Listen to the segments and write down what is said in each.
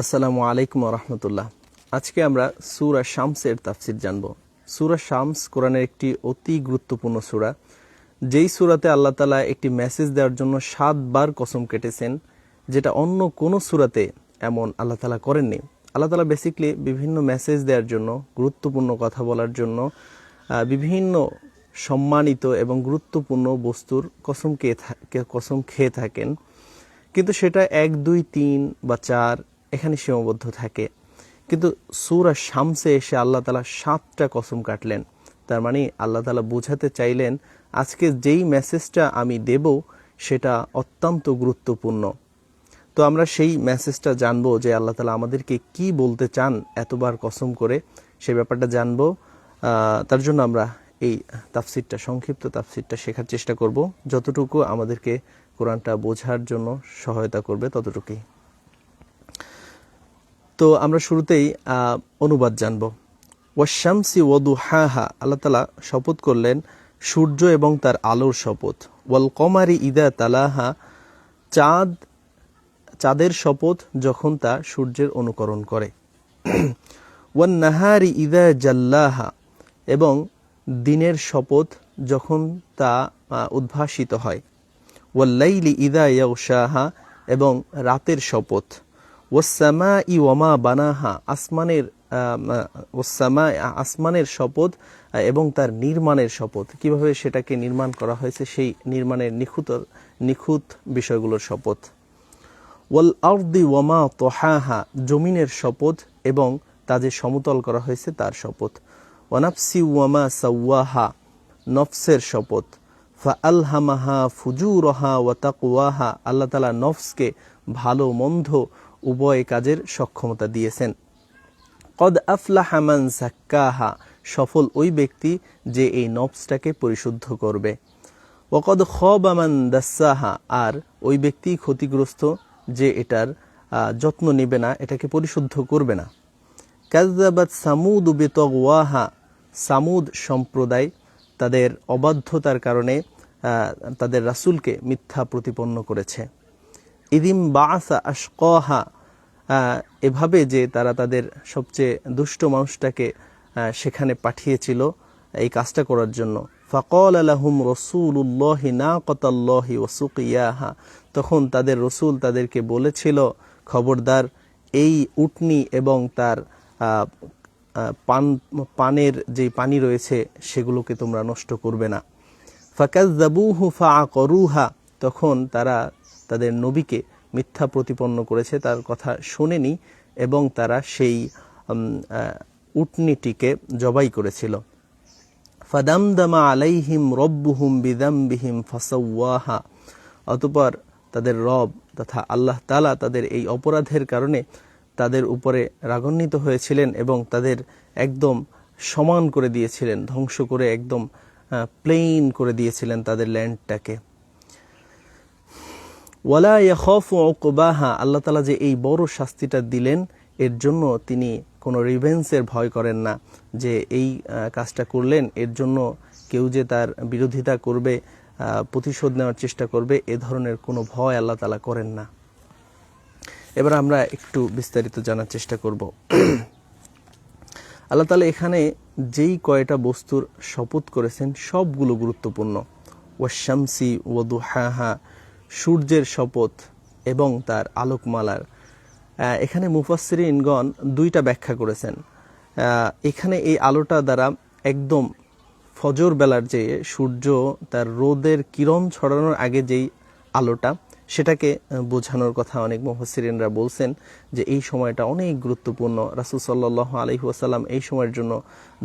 আসসালামু আলাইকুম রহমতুল্লাহ আজকে আমরা সুরা শামসের তাফসির জানব। সুরা শামস কোরআনের একটি অতি গুরুত্বপূর্ণ সুরা। যেই সুরাতে আল্লাহ তালা একটি মেসেজ দেওয়ার জন্য সাতবার কসম কেটেছেন, যেটা অন্য কোনো সুরাতে এমন আল্লাহ তালা করেননি। আল্লাহ তালা বেসিকলি বিভিন্ন মেসেজ দেওয়ার জন্য, গুরুত্বপূর্ণ কথা বলার জন্য বিভিন্ন সম্মানিত এবং গুরুত্বপূর্ণ বস্তুর কসম খেয়ে কসম খেয়ে থাকেন। কিন্তু সেটা এক, দুই, তিন বা চার এখানে সীমাবদ্ধ থাকে। কিন্তু সুরা শামসে এসে আল্লাহ তালা সাতটা কসম কাটলেন। তার মানে আল্লাহ তালা বোঝাতে চাইলেন, আজকে যেই মেসেজটা আমি দেব, সেটা অত্যন্ত গুরুত্বপূর্ণ। তো আমরা সেই মেসেজটা জানব যে আল্লাহ তালা আমাদেরকে কি বলতে চান এতবার কসম করে। সেই ব্যাপারটা জানব। তার জন্য আমরা এই তাফসিরটা, সংক্ষিপ্ত তাফসিরটা শেখার চেষ্টা করব। যতটুকু আমাদেরকে কোরআনটা বোঝার জন্য সহায়তা করবে, ততটুকুই। তো আমরা শুরুতেই অনুবাদ জানব। ওয়াশামসি ওদু হা হা আল্লাহ তালা শপথ করলেন, সূর্য এবং তার আলোর শপথ। ওয়াল কমারি ইদা তালাহা, চাঁদ, চাঁদের শপথ যখন তা সূর্যের অনুকরণ করে। ওয়ান নাহারি ইদা জাল্লাহা, এবং দিনের শপথ যখন তা উদ্ভাসিত হয়। ওয়াল্লাইলি ইদা ইয়াউশাহা, এবং রাতের শপথ। ওয়াসামা ই ওয়ামা বানাহা আসমানের আম, আসমানের শপথ এবং তার নির্মাণের শপথ। কীভাবে সেটাকে নির্মাণ করা হয়েছে? সেই নির্মাণের নিখুঁত নিখুঁত বিষয়গুলোর শপথ। ওয়াল আর্দি ওয়ামা তোহাহা জমিনের শপথ এবং তা যে সমতল করা হয়েছে তার শপথ। ওয়ানাফসি ওয়ামা সাওয়াহা নফসের শপথ। ফা আলহামাহা ফুজুরহা ওয়া তাকওয়াহা আল্লাহ তালা নফসকে ভালো মন্দ উভয় কাজের সক্ষমতা দিয়েছেন। কদ আফলাহা মান জাক্কাহা সফল ওই ব্যক্তি যে এই নবসটাকে পরিশুদ্ধ করবে। ওকদ খবামান দাসাহা, আর ওই ব্যক্তি ক্ষতিগ্রস্ত যে এটার যত্ন নেবে না, এটাকে পরিশুদ্ধ করবে না। কাজাবাত সামুদ বেতওয়াহা সামুদ সম্প্রদায় তাদের অবাধ্যতার কারণে তাদের রাসূলকে মিথ্যা প্রতিপন্ন করেছে। ইদিম বাসা আশকহা এভাবে যে তারা তাদের সবচেয়ে দুষ্ট মানুষটাকে সেখানে পাঠিয়েছিল এই কাজটা করার জন্য। ফকল আলহুম রসুল্লাহ না কতাল্লাহি ওসুকিয়াহা তখন তাদের রসুল তাদেরকে বলেছিল, খবরদার, এই উটনি এবং তার পান, পানের যে পানি রয়েছে, সেগুলোকে তোমরা নষ্ট করবে না। ফাকাজ্জাবুহু ফাআকরুহা। তখন তারা তাদের নবীকে মিথ্যা প্রতিপন্ন করেছে, তার কথা শোনেনি এবং তারা সেই উটনিটিকে জবাই করেছিল। ফাদামদামা আলাইহিম রব্বুহুম বিদাম্বিহিম ফাসাওয়াহা। অতপর তাদের রব তথা আল্লাহ তালা তাদের এই অপরাধের কারণে তাদের উপরে রাগান্বিত হয়েছিলেন এবং তাদের একদম সমান করে দিয়েছিলেন, ধ্বংস করে একদম প্লেন করে দিয়েছিলেন তাদের ল্যান্ডটাকে ওয়ালা ইয়াখফ ওকবাহা আল্লাহ তালা যে এই বড় শাস্তিটা দিলেন, এর জন্য তিনি কোনো রিভেন্সের ভয় করেন না। যে এই কাজটা করলেন, এর জন্য কেউ যে তার বিরোধিতা করবে প্রতিশোধ নেওয়ার চেষ্টা করবে, এ ধরনের কোনো ভয় আল্লাহ তালা করেন না। এবার আমরা একটু বিস্তারিত জানার চেষ্টা করব। আল্লাহ তালা এখানে যেই কয়টা বস্তুর শপথ করেছেন, সবগুলো গুরুত্বপূর্ণ। ওয়াশামসি ওয়াদুহাহা সূর্যের শপথ এবং তার আলোকমালার। এখানে মুফাসসিরিনগণ দুইটা ব্যাখ্যা করেছেন। এখানে এই আলোটা দ্বারা একদম ফজর বেলার যে সূর্য, তার রোদের কিরণ ছড়ানোর আগে যেই আলোটা, সেটাকে বোঝানোর কথা অনেক মুফাসসিরিনরা বলছেন যে এই সময়টা অনেক গুরুত্বপূর্ণ। রাসূল আলাইহি ওয়াসাল্লাম এই সময়ের জন্য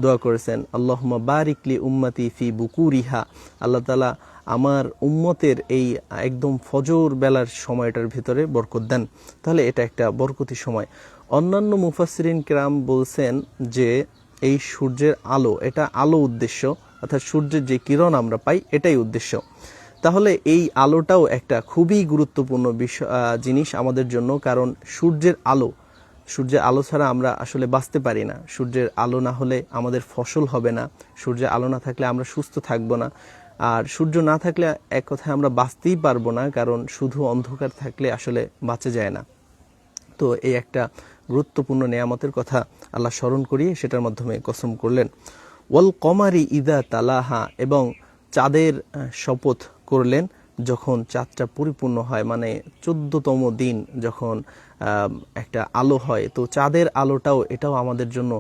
দোয়া করেছেন, আল্লাহুম্মা বারিকলি উম্মতি ফি বুকুরিহা। আল্লাহ তাআলা আমার উম্মতের এই একদম ফজর বেলার সময়টার ভিতরে বরকত দেন। তাহলে এটা একটা বরকতি সময়। অন্যান্য মুফাসসিরিন কিরাম বলছেন যে, এই সূর্যের আলো, এটা আলো উদ্দেশ্য, অর্থাৎ সূর্যের যে কিরণ আমরা পাই, এটাই উদ্দেশ্য। তাহলে এই আলোটাও একটা খুবই গুরুত্বপূর্ণ বিষয় জিনিস আমাদের জন্য, কারণ সূর্যের আলো সূর্যের আলো ছাড়া আমরা আসলে বাঁচতে পারি না। সূর্যের আলো না হলে আমাদের ফসল হবে না। সূর্যের আলো না থাকলে আমরা সুস্থ থাকব না। আর সূর্য না থাকলে এক কথায় আমরা বাঁচতেই পারব না, কারণ শুধু অন্ধকার থাকলে আসলে বাঁচা যায় না। তো এই একটা গুরুত্বপূর্ণ নেয়ামতের কথা আল্লাহ স্মরণ করিয়ে সেটার মাধ্যমে কসম করলেন। ওয়াল কমারি ইদা তালাহা, এবং চাঁদের শপথ করলেন যখন চাঁদটা পরিপূর্ণ হয় মানে চোদ্দতম দিন যখন একটা আলো হয়। তো চাঁদের আলোটাও এটাও আমাদের জন্য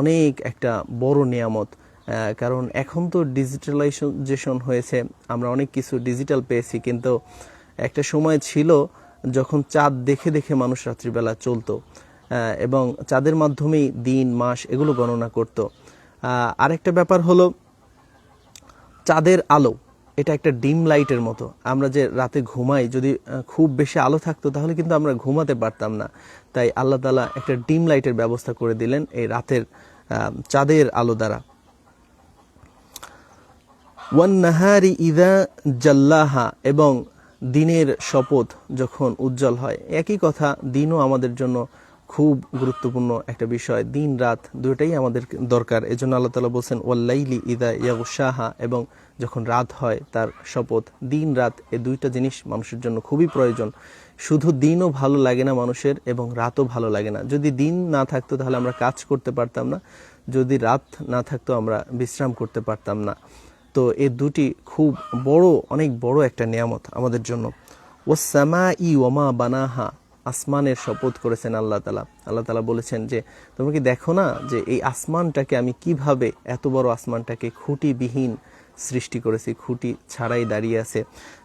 অনেক একটা বড় নিয়ামত। কারণ এখন তো ডিজিটালাইজেশন হয়েছে, আমরা অনেক কিছু ডিজিটাল পেয়েছি, কিন্তু একটা সময় ছিল যখন চাঁদ দেখে দেখে মানুষ রাত্রিবেলা চলতো এবং চাঁদের মাধ্যমেই দিন, মাস এগুলো গণনা করত। আরেকটা ব্যাপার হলো, চাঁদের আলো, এটা একটা ডিম লাইটের মতো। আমরা যে রাতে ঘুমাই, যদি খুব বেশি আলো থাকতো, তাহলে কিন্তু আমরা ঘুমাতে পারতাম না। তাই আল্লাহ তালা একটা ডিম লাইটের ব্যবস্থা করে দিলেন এই রাতের চাঁদের আলো দ্বারা। ওয়ান নাহারি ইদা জাল্লাহা, এবং দিনের শপথ যখন উজ্জ্বল হয়। একই কথা, দিনও আমাদের জন্য খুব গুরুত্বপূর্ণ একটা বিষয়। দিন, রাত দুটাই আমাদের দরকার। এজন্য আল্লাহ তালা বলছেন, ওয়াল্লাইলি ইদা ইয়াগুসাহা এবং যখন রাত হয় তার শপথ। দিন, রাত এই দুইটা জিনিস মানুষের জন্য খুবই প্রয়োজন। শুধু দিনও ভালো লাগে না মানুষের, এবং রাতও ভালো লাগে না। যদি দিন না থাকতো তাহলে আমরা কাজ করতে পারতাম না। যদি রাত না থাকতো আমরা বিশ্রাম করতে পারতাম না। তো এ দুটি খুব বড়, অনেক বড় একটা নিয়ামত আমাদের জন্য। ও সামা ই ওমা বানাহা, আসমানের শপথ করেছেন আল্লাহ তালা আল্লাহ তালা বলেছেন যে, তোমরা কি দেখো না যে এই আসমানটাকে আমি কীভাবে এত বড় আসমানটাকে খুঁটিবিহীন সৃষ্টি করেছি, খুঁটি ছাড়াই দাঁড়িয়ে আছে?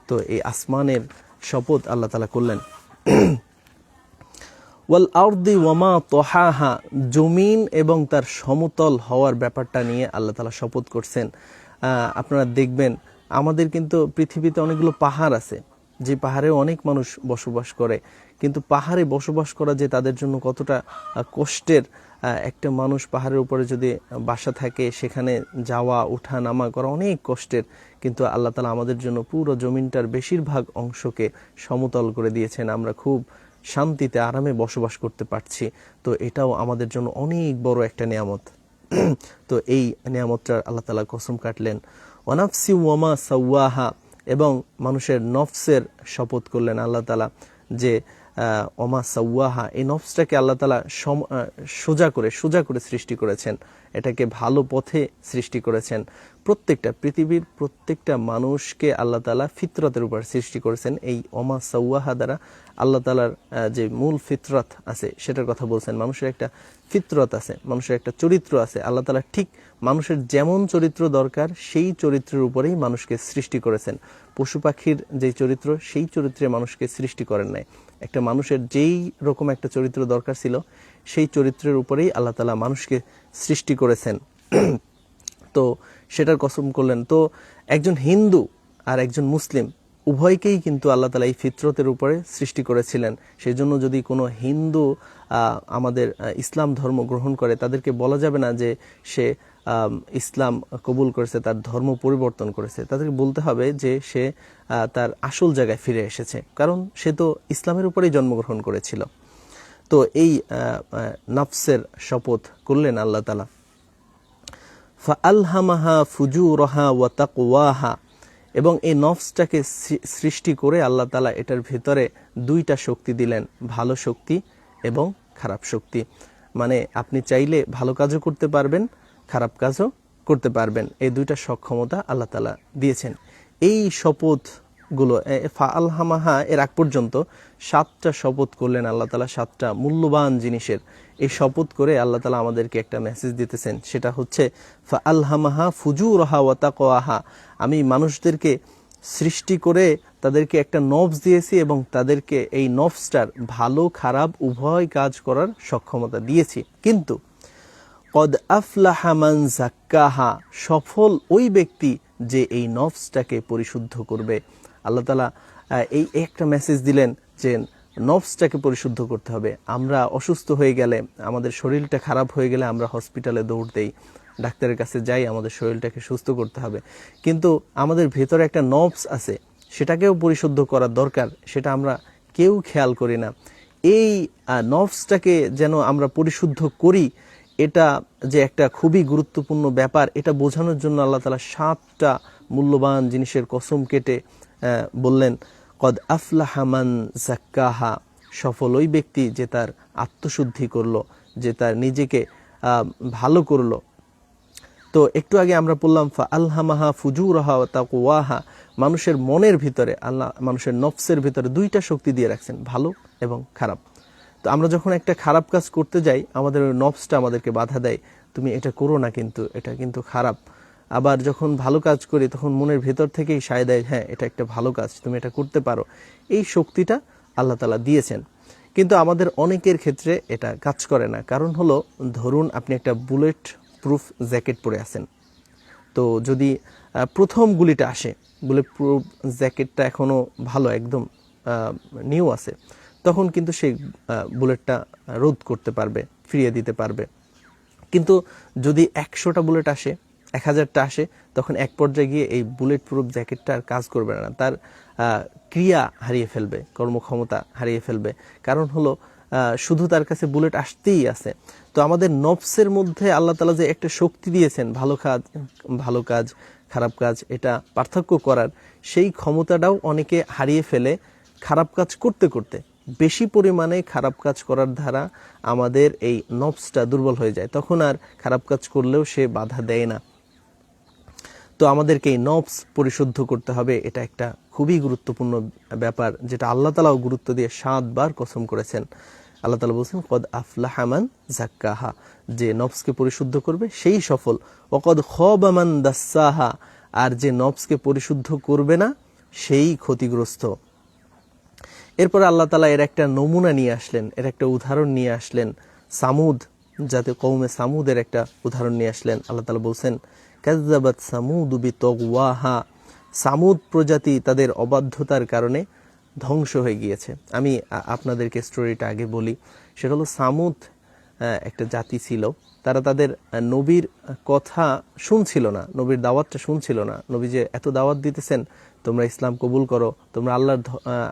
তো এই আসমানের শপথ আল্লাহ তালা করলেন। ওয়াল আর্দি ওয়ামা তোহাহা, জমিন এবং তার সমতল হওয়ার ব্যাপারটা নিয়ে আল্লাহ তালা শপথ করছেন। আপনারা দেখবেন, আমাদের কিন্তু পৃথিবীতে অনেকগুলো পাহাড় আছে, যে পাহাড়ে অনেক মানুষ বসবাস করে। কিন্তু পাহাড়ে বসবাস করা যে তাদের জন্য কতটা কষ্টের একটা মানুষ পাহাড়ের উপরে যদি বাসা থাকে, সেখানে যাওয়া ওঠা নামা করা অনেক কষ্টের। কিন্তু আল্লাহ তালা আমাদের জন্য পুরো জমিনটার বেশিরভাগ অংশকে সমতল করে দিয়েছেন। আমরা খুব শান্তিতে, আরামে বসবাস করতে পারছি। তো এটাও আমাদের জন্য অনেক বড় একটা নিয়ামত। তো এই নিয়ামতটার আল্লাহ তালা কসম কাটলেন। ওয়ানাফসি ওয়ামা সাওয়াহা, এবং মানুষের নফসের শপথ করলেন আল্লাহ তালা যে আহ, ওমা সাওয়াহা এই নফসটাকে আল্লাহ তালা সোজা করে সোজা করে সৃষ্টি করেছেন। এটাকে ভালো পথে সৃষ্টি করেছেন। প্রত্যেকটা পৃথিবীর প্রত্যেকটা মানুষকে আল্লাহ তালা ফিতরতের উপর সৃষ্টি করেছেন। এই ওমা সাওয়াহা দ্বারা আল্লাহ তালার যে মূল ফিতরত আছে সেটার কথা বলছেন। মানুষের একটা ফিতরত আছে মানুষের একটা চরিত্র আছে। আল্লাহ তালা ঠিক মানুষের যেমন চরিত্র দরকার সেই চরিত্রের উপরেই মানুষকে সৃষ্টি করেছেন। পশু পাখির যে চরিত্র সেই চরিত্রে মানুষকে সৃষ্টি করেন নাই। একটা মানুষের যেই রকম একটা চরিত্র দরকার ছিল, সেই চরিত্রের উপরেই আল্লাহ তালা মানুষকে সৃষ্টি করেছেন। তো সেটার কসম করলেন। তো একজন হিন্দু আর একজন মুসলিম উভয়কেই কিন্তু আল্লাহ তালা এই ফিতরতের উপরে সৃষ্টি করেছিলেন। সেই জন্য যদি কোনো হিন্দু আমাদের ইসলাম ধর্ম গ্রহণ করে, তাদেরকে বলা যাবে না যে সে ইসলাম কবুল করেছে, তার ধর্ম পরিবর্তন করেছে, তাদেরকে বলতে হবে যে সে তার আসল জায়গায় ফিরে এসেছে। কারণ সে তো ইসলামের উপরেই জন্মগ্রহণ করেছিল। তো এই নফসের শপথ করলেন আল্লাহ তালা ফাআলহামাহা ফুজুরহা ওয়া তাকওয়াহা। এবং এই নফসটাকে সৃষ্টি করে আল্লাহ তালা এটার ভেতরে দুইটা শক্তি দিলেন, ভালো শক্তি এবং খারাপ শক্তি। মানে আপনি চাইলে ভালো কাজও করতে পারবেন খারাপ কাজও করতে পারবেন। এই দুইটা সক্ষমতা আল্লাহ তালা দিয়েছেন। এই শপথগুলো ফা আলহামাহা এর আগ পর্যন্ত সাতটা শপথ করলেন আল্লাহ তালা সাতটা মূল্যবান জিনিসের। এই শপথ করে আল্লাহ তালা আমাদেরকে একটা মেসেজ দিতেছেন। সেটা হচ্ছে, ফা আলহামাহা ফুজুরহা ওয়া তাকওয়াহা। আমি মানুষদেরকে সৃষ্টি করে তাদেরকে একটা নফস দিয়েছি এবং তাদেরকে এই নফসটার ভালো, খারাপ, উভয় কাজ করার সক্ষমতা দিয়েছি। কিন্তু কদ আফলাহা মান জাক্কাহা সফল ওই ব্যক্তি যে এই নফসটাকে পরিশুদ্ধ করবে। আল্লাহ তালা এই একটা মেসেজ দিলেন যে নফসটাকে পরিশুদ্ধ করতে হবে। আমরা অসুস্থ হয়ে গেলে, আমাদের শরীরটা খারাপ হয়ে গেলে আমরা হসপিটালে দৌড় দেই, ডাক্তারের কাছে যাই, আমাদের শরীরটাকে সুস্থ করতে হবে। কিন্তু আমাদের ভেতরে একটা নফস আছে, সেটাকেও পরিশুদ্ধ করার দরকার, সেটা আমরা কেউ খেয়াল করি না। এই নফসটাকে যেন আমরা পরিশুদ্ধ করি এটা যে একটা খুবই গুরুত্বপূর্ণ ব্যাপার, এটা বোঝানোর জন্য আল্লাহ তালা সাতটা মূল্যবান জিনিসের কসম কেটে বললেন, কদ আফলাহামান জাক্কাহা সফল ওই ব্যক্তি যে তার আত্মশুদ্ধি করল, যে তার নিজেকে ভালো করল। তো একটু আগে আমরা বললাম ফা আল্লামাহা ফুজুরাহা তাকওয়াহা মানুষের মনের ভিতরে, আল্লাহ মানুষের নফসের ভিতরে দুইটা শক্তি দিয়ে রাখছেন, ভালো এবং খারাপ। তো আমরা যখন একটা খারাপ কাজ করতে যাই, আমাদের ওই নফসটা আমাদেরকে বাধা দেয়, তুমি এটা করো না কিন্তু, এটা কিন্তু খারাপ। আবার যখন ভালো কাজ করি, তখন মনের ভেতর থেকেই সায় দেয় হ্যাঁ এটা একটা ভালো কাজ, তুমি এটা করতে পারো। এই শক্তিটা আল্লাহ তালা দিয়েছেন। কিন্তু আমাদের অনেকের ক্ষেত্রে এটা কাজ করে না। কারণ হলো, ধরুন আপনি একটা বুলেট প্রুফ জ্যাকেট পরে আছেন। তো যদি প্রথম গুলিটা আসে, বুলেট প্রুফ জ্যাকেটটা এখনও ভালো, একদম নিউ আছে তখন কিন্তু সেই বুলেটটা রোধ করতে পারবে, ফিরিয়ে দিতে পারবে। কিন্তু যদি একশোটা বুলেট আসে এক হাজারটা আসে, তখন এক পর্যায়ে গিয়ে এই বুলেট প্রুফ জ্যাকেটটা আর কাজ করবে না। তার ক্রিয়া হারিয়ে ফেলবে, কর্মক্ষমতা হারিয়ে ফেলবে। কারণ হলো শুধু তার কাছে বুলেট আসতেই আছে। তো আমাদের নফসের মধ্যে আল্লাহ তালা যে একটা শক্তি দিয়েছেন, ভালো কাজ ভালো কাজ, খারাপ কাজ, এটা পার্থক্য করার, সেই ক্ষমতাটাও অনেকে হারিয়ে ফেলে খারাপ কাজ করতে করতে। বেশি পরিমাণে খারাপ কাজ করার দ্বারা আমাদের এই নফসটা দুর্বল হয়ে যায়, তখন আর খারাপ কাজ করলেও সে বাধা দেয় না। তো আমাদেরকে এই নফস পরিশুদ্ধ করতে হবে, এটা একটা খুবই গুরুত্বপূর্ণ ব্যাপার, যেটা আল্লাহ তালাও গুরুত্ব দিয়ে সাতবার কসম করেছেন। আল্লাহ তালা বলছেন, কদ আফলাহামান জাক্কাহা যে নফসকে পরিশুদ্ধ করবে, সেই সফল। অকদ খবামান দাসাহা আর যে নফসকে পরিশুদ্ধ করবে না, সেই ক্ষতিগ্রস্ত। এরপর আল্লাহ তালা এর একটা নমুনা নিয়ে আসলেন, এর একটা উদাহরণ নিয়ে আসলেন। সামুদ যাতে কৌমে সামুদের একটা উদাহরণ নিয়ে আসলেন। আল্লাহ তালা বলছেন কাজাবাত সামুদ বি তগওয়াহা সামুদ প্রজাতি তাদের অবাধ্যতার কারণে ধ্বংস হয়ে গিয়েছে। আমি আপনাদেরকে স্টোরিটা আগে বলি। সেটা হলো সামুদ একটা জাতি ছিল। তারা তাদের নবীর কথা শুনছিল না, নবীর দাওয়াতটা শুনছিল না। নবী যে এত দাওয়াত দিতেছেন তোমরা ইসলাম কবুল করো, তোমরা আল্লাহর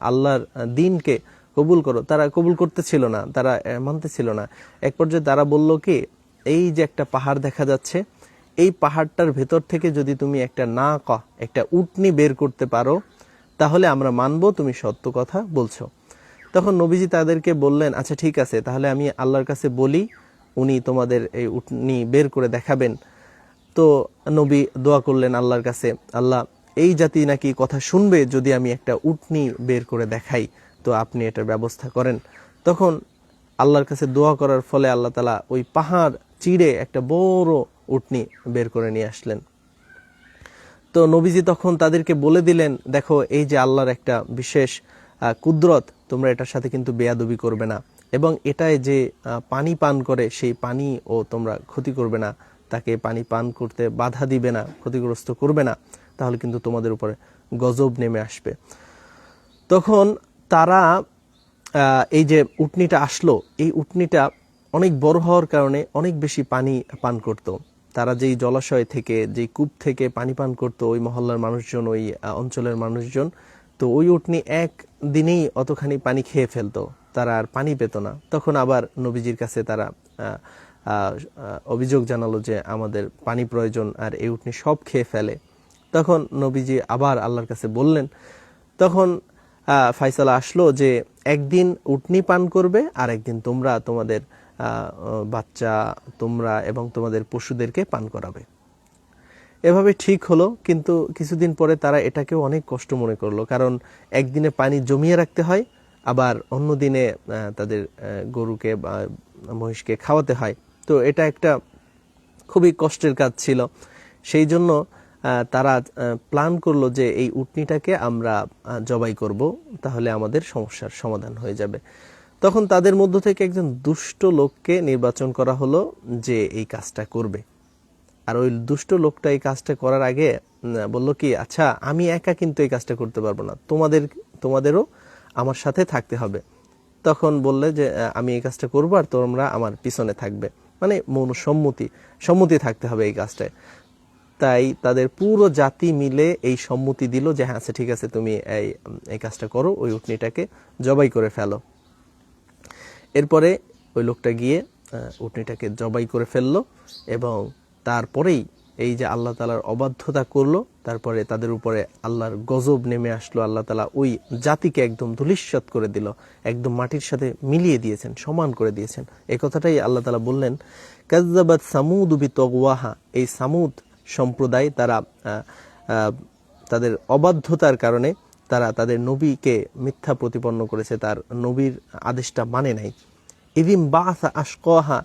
আল্লাহর দিনকে কবুল করো। তারা কবুল করতেছিল না, তারা মানতেছিল না। এক পর্যায়ে তারা বলল কি, এই যে একটা পাহাড় দেখা যাচ্ছে, এই পাহাড়টার ভেতর থেকে যদি তুমি একটা না ক একটা উটনি বের করতে পারো, তাহলে আমরা মানবো তুমি সত্য কথা বলছো। তখন নবীজি তাদেরকে বললেন আচ্ছা ঠিক আছে, তাহলে আমি আল্লাহর কাছে বলি, উনি তোমাদের এই উটনি বের করে দেখাবেন। তো নবী দোয়া করলেন আল্লাহর কাছে, আল্লাহ এই জাতি নাকি কথা শুনবে যদি আমি একটা উটনি বের করে দেখাই। তো আপনি এটার ব্যবস্থা করেন। তখন আল্লাহর কাছে দোয়া করার ফলে আল্লাহ তালা ওই পাহাড় চিড়ে একটা বড় উটনি বের করে নিয়ে আসলেন। তো নবীজি তখন তাদেরকে বলে দিলেন, দেখো, এই যে আল্লাহর একটা বিশেষ কুদরত, তোমরা এটার সাথে কিন্তু বেয়াদবি করবে না। এবং এটায় যে পানি পান করে, সেই পানি ও তোমরা ক্ষতি করবে না। তাকে পানি পান করতে বাধা দিবে না, ক্ষতিগ্রস্ত করবে না। তাহলে কিন্তু তোমাদের উপরে গজব নেমে আসবে। তখন তারা এই যে উটনিটা আসলো, এই উটনিটা অনেক বড় হওয়ার কারণে অনেক বেশি পানি পান করত। তারা যেই জলাশয় থেকে, যেই কূপ থেকে পানি পান করতো, ওই মহল্লার মানুষজন, ওই অঞ্চলের মানুষজন, তো ওই উটনি এক দিনেই অতখানি পানি খেয়ে ফেলতো। তারা আর পানি পেত না। তখন আবার নবীজির কাছে তারা অভিযোগ জানালো যে আমাদের পানি প্রয়োজন আর এই উটনি সব খেয়ে ফেলে। তখন নবীজি আবার আল্লাহর কাছে বললেন, তখন ফাইসালা আসলো যে একদিন উটনি পান করবে আর একদিন তোমরা তোমাদের বাচ্চা তোমরা এবং তোমাদের পশুদেরকে পান করাবে। এভাবে ঠিক হলো, কিন্তু কিছুদিন পরে তারা এটাকেও অনেক কষ্ট মনে করল, কারণ একদিনে পানি জমিয়ে রাখতে হয়, আবার অন্য দিনে তাদের গরুকে বা মহিষকে খাওয়াতে হয়। তো এটা একটা খুবই কষ্টের কাজ ছিল। সেই জন্য তারা প্ল্যান করল যে এই উটনিটাকে আমরা জবাই করব, তাহলে আমাদের সমস্যার সমাধান হয়ে যাবে। তখন তাদের মধ্য থেকে একজন দুষ্ট লোককে নির্বাচন করা হলো যে এই কাজটা করবে। আর ওই দুষ্ট লোকটা এই কাজটা করার আগে বলল কি আচ্ছা আমি একা কিন্তু এই কাজটা করতে পারব না। তোমাদের, তোমাদেরও আমার সাথে থাকতে হবে। তখন বললে যে আমি এই কাজটা করব আর তোমরা আমার পিছনে থাকবে। মানে মৌন সম্মতি সম্মতি থাকতে হবে এই কাজটায়। তাই তাদের পুরো জাতি মিলে এই সম্মতি দিল যে হ্যাঁ আচ্ছা ঠিক আছে, তুমি এই এই কাজটা করো, ওই উটনিটাকে জবাই করে ফেলো। এরপরে ওই লোকটা গিয়ে উটনিটাকে জবাই করে ফেলল এবং তারপরেই এই যে আল্লাহ তালার অবাধ্যতা করল, তারপরে তাদের উপরে আল্লাহর গজব নেমে আসলো, আল্লাহ তালা ওই জাতিকে একদম ধুলিস্বাত করে দিল, একদম মাটির সাথে মিলিয়ে দিয়েছেন, সমান করে দিয়েছেন। এই কথাটাই আল্লাহ তালা বললেন কাজাবাদ সামুদ উবি তগওয়াহা এই সামুদ সম্প্রদায় তারা তাদের অবাধ্যতার কারণে তারা তাদের নবীকে মিথ্যা প্রতিপন্ন করেছে, তার নবীর আদেশটা মানে নাই। ইদিম বাসা আশকহা,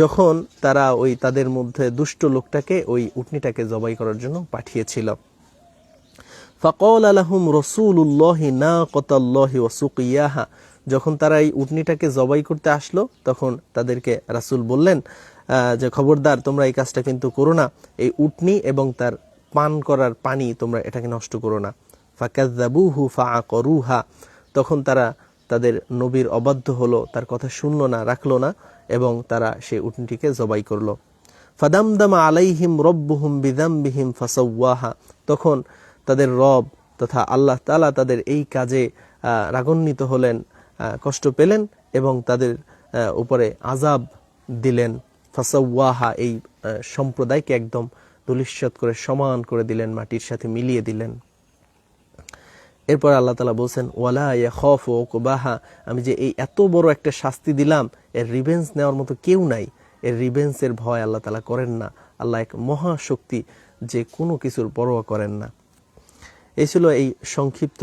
যখন তারা ওই তাদের মধ্যে দুষ্ট লোকটাকে ওই উটনিটাকে জবাই করার জন্য পাঠিয়েছিল। ফকল আলহুম রসুল্লাহ না কতাল্লাহি ওসুকিয়াহা যখন তারা এই উটনিটাকে জবাই করতে আসলো, তখন তাদেরকে রাসুল বললেন যে খবরদার তোমরা এই কাজটা কিন্তু করো না, এই উটনি এবং তার পান করার পানি তোমরা এটাকে নষ্ট করো না। ফাকাজ্জাবুহু ফাআকরুহা। তখন তারা তাদের নবীর অবাধ্য হলো, তার কথা শুনলো না, রাখল না এবং তারা সেই উটনিটিকে জবাই করল। ফাদামদামা আলাইহিম রব্বুহুম বিদাম্বিহিম ফাসাওয়াহা। তখন তাদের রব তথা আল্লাহ তালা তাদের এই কাজে রাগান্বিত হলেন কষ্ট পেলেন এবং তাদের উপরে আজাব দিলেন। ফাসাওয়াহা এই সম্প্রদায়কে একদম ধুলিস্বাত করে সমান করে দিলেন, মাটির সাথে মিলিয়ে দিলেন। এরপর আল্লাহ তালা বলছেন, ওয়ালা খফ ও কোবাহা আমি যে এই এত বড় একটা শাস্তি দিলাম, এর রিভেন্স নেওয়ার মতো কেউ নাই। এর রিভেন্সের ভয় আল্লাহ তালা করেন না। আল্লাহ এক মহাশক্তি যে কোনো কিছুর পরোয়া করেন না। এই ছিল এই সংক্ষিপ্ত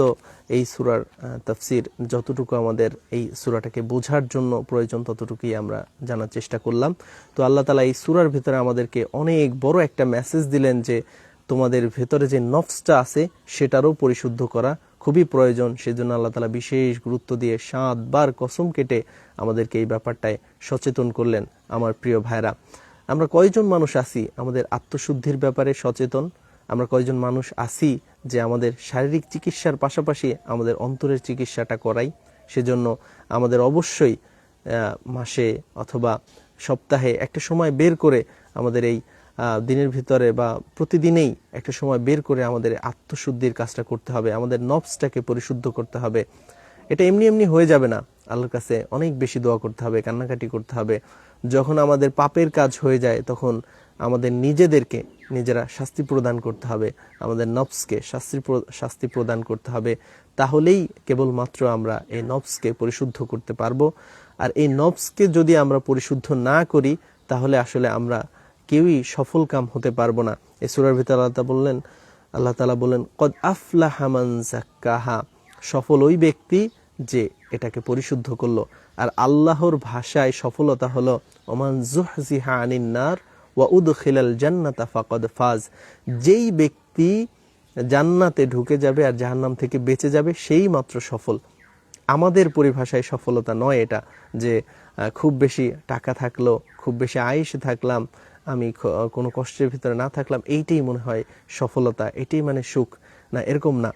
এই সুরার তাফসির। যতটুকু আমাদের এই সুরাটাকে বোঝার জন্য প্রয়োজন, ততটুকুই আমরা জানার চেষ্টা করলাম। তো আল্লাহ তালা এই সুরার ভিতরে আমাদেরকে অনেক বড় একটা মেসেজ দিলেন যে, তোমাদের ভেতরে যে নফসটা আছে, সেটারও পরিশুদ্ধ করা খুবই প্রয়োজন। সেজন্য আল্লাহ তালা বিশেষ গুরুত্ব দিয়ে সাতবার কসম কেটে আমাদেরকে এই ব্যাপারটায় সচেতন করলেন আমার প্রিয় ভাইরা। আমরা কয়জন মানুষ আছি আমাদের আত্মশুদ্ধির ব্যাপারে সচেতন? আমরা কয়জন মানুষ আছি যে আমাদের শারীরিক চিকিৎসার পাশাপাশি আমাদের অন্তরের চিকিৎসাটা করাই। সেজন্য আমাদের অবশ্যই মাসে অথবা সপ্তাহে একটা সময় বের করে আমাদের এই দিনের ভিতরে বা প্রতিদিনেই একটা সময় বের করে আমাদের আত্মশুদ্ধির কাজটা করতে হবে, আমাদের নবসটাকে পরিশুদ্ধ করতে হবে। এটা এমনি এমনি হয়ে যাবে না। আল্লাহর কাছে অনেক বেশি দোয়া করতে হবে, কান্নাকাটি করতে হবে। যখন আমাদের পাপের কাজ হয়ে যায়, তখন আমাদের নিজেদেরকে নিজেরা শাস্তি প্রদান করতে হবে, আমাদের নবসকে শাস্তি শাস্তি প্রদান করতে হবে, তাহলেই কেবলমাত্র আমরা এই নবসকে পরিশুদ্ধ করতে পারব। আর এই নবসকে যদি আমরা পরিশুদ্ধ না করি, তাহলে আসলে আমরা কেউই সফল কাম হতে পারব না। এই সুরার ভিতরে আল্লাহ বললেন, আল্লাহ তালা বললেন, কদ আফলাহা মান জাক্কাহা সফল ওই ব্যক্তি যে এটাকে পরিশুদ্ধ করল। আর আল্লাহর ভাষায় সফলতা হলো, ওমান জুহজিহা আনিন নার ওয়া উদখিলাল জান্নাতা ফাকাদ যেই ব্যক্তি জান্নাতে ঢুকে যাবে আর জাহান্নাম থেকে বেঁচে যাবে, সেই মাত্র সফল। আমাদের পরিভাষায় সফলতা নয় এটা, যে খুব বেশি টাকা থাকল, খুব বেশি আয়েসে থাকলাম, আমি কোনো কষ্টের ভিতরে না থাকলাম, এইটাই মনে হয় সফলতা, এটাই মানে সুখ। না, এরকম না।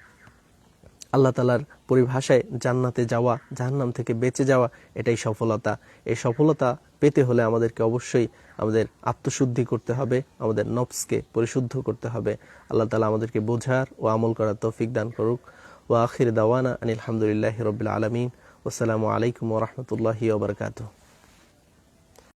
আল্লাহ তালার পরিভাষায় জান্নাতে যাওয়া, জাহান্নাম থেকে বেঁচে যাওয়া, এটাই সফলতা। এই সফলতা পেতে হলে আমাদেরকে অবশ্যই আমাদের আত্মশুদ্ধি করতে হবে, আমাদের নফসকে পরিশুদ্ধ করতে হবে। আল্লাহ তালা আমাদেরকে বোঝার ও আমল করার তৌফিক দান করুক। ও আখির দাওয়ানা আনিল আলহামদুলিল্লাহ রবিল আলমিন। আসসালামু আলাইকুম ওরহমতুল্লাহি ওবরকাতুহ